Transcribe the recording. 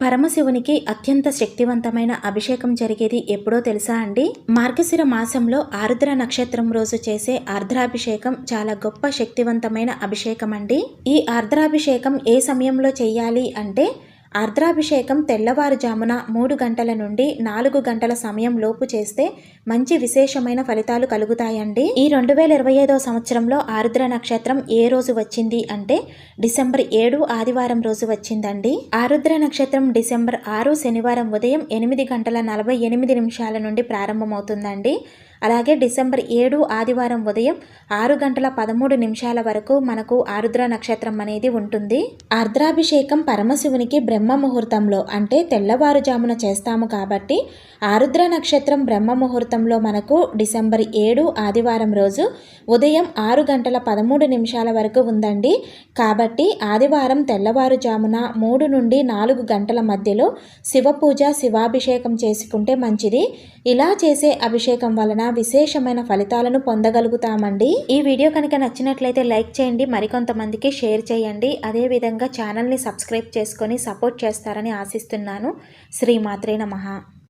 పరమశివునికి అత్యంత శక్తివంతమైన అభిషేకం జరిగేది ఎప్పుడో తెలుసా అండి? మార్గశిర మాసంలో ఆరుద్ర నక్షత్రం రోజు చేసే ఆర్ద్రాభిషేకం చాలా గొప్ప శక్తివంతమైన అభిషేకం అండి ఈ ఆర్ద్రాభిషేకం ఏ సమయంలో చేయాలి అంటే ఆర్ద్రాభిషేకం తెల్లవారుజామున మూడు గంటల నుండి నాలుగు గంటల సమయం లోపు చేస్తే మంచి విశేషమైన ఫలితాలు కలుగుతాయండి. ఈ రెండు వేల ఇరవై ఐదో సంవత్సరంలో ఆరుద్ర నక్షత్రం ఏ రోజు వచ్చింది అంటే డిసెంబర్ ఏడు ఆదివారం రోజు వచ్చిందండి. ఆరుద్ర నక్షత్రం డిసెంబర్ ఆరు శనివారం ఉదయం ఎనిమిది గంటల నలభై ఎనిమిది నిమిషాల నుండి ప్రారంభమవుతుందండి. అలాగే డిసెంబర్ ఏడు ఆదివారం ఉదయం ఆరు గంటల పదమూడు నిమిషాల వరకు మనకు ఆరుద్ర నక్షత్రం అనేది ఉంటుంది. ఆర్ద్రాభిషేకం పరమశివునికి బ్రహ్మ ముహూర్తంలో అంటే తెల్లవారుజామున చేస్తాము కాబట్టి ఆరుద్ర నక్షత్రం బ్రహ్మ ముహూర్తంలో మనకు డిసెంబర్ ఏడు ఆదివారం రోజు ఉదయం ఆరు గంటల పదమూడు నిమిషాల వరకు ఉందండి. కాబట్టి ఆదివారం తెల్లవారుజామున మూడు నుండి నాలుగు గంటల మధ్యలో శివ పూజ శివాభిషేకం చేసుకుంటే మంచిది. ఇలా చేసే అభిషేకం వలన విశేషమైన ఫలితాలను పొందగలుగుతామండి. ఈ వీడియో కనుక నచ్చినట్లయితే లైక్ చేయండి మరికొంతమందికి షేర్ చేయండి. అదేవిధంగా ఛానల్ని సబ్స్క్రైబ్ చేసుకొని సపోర్ట్ చేస్తారని ఆశిస్తున్నాను. శ్రీమాత్రే నమ.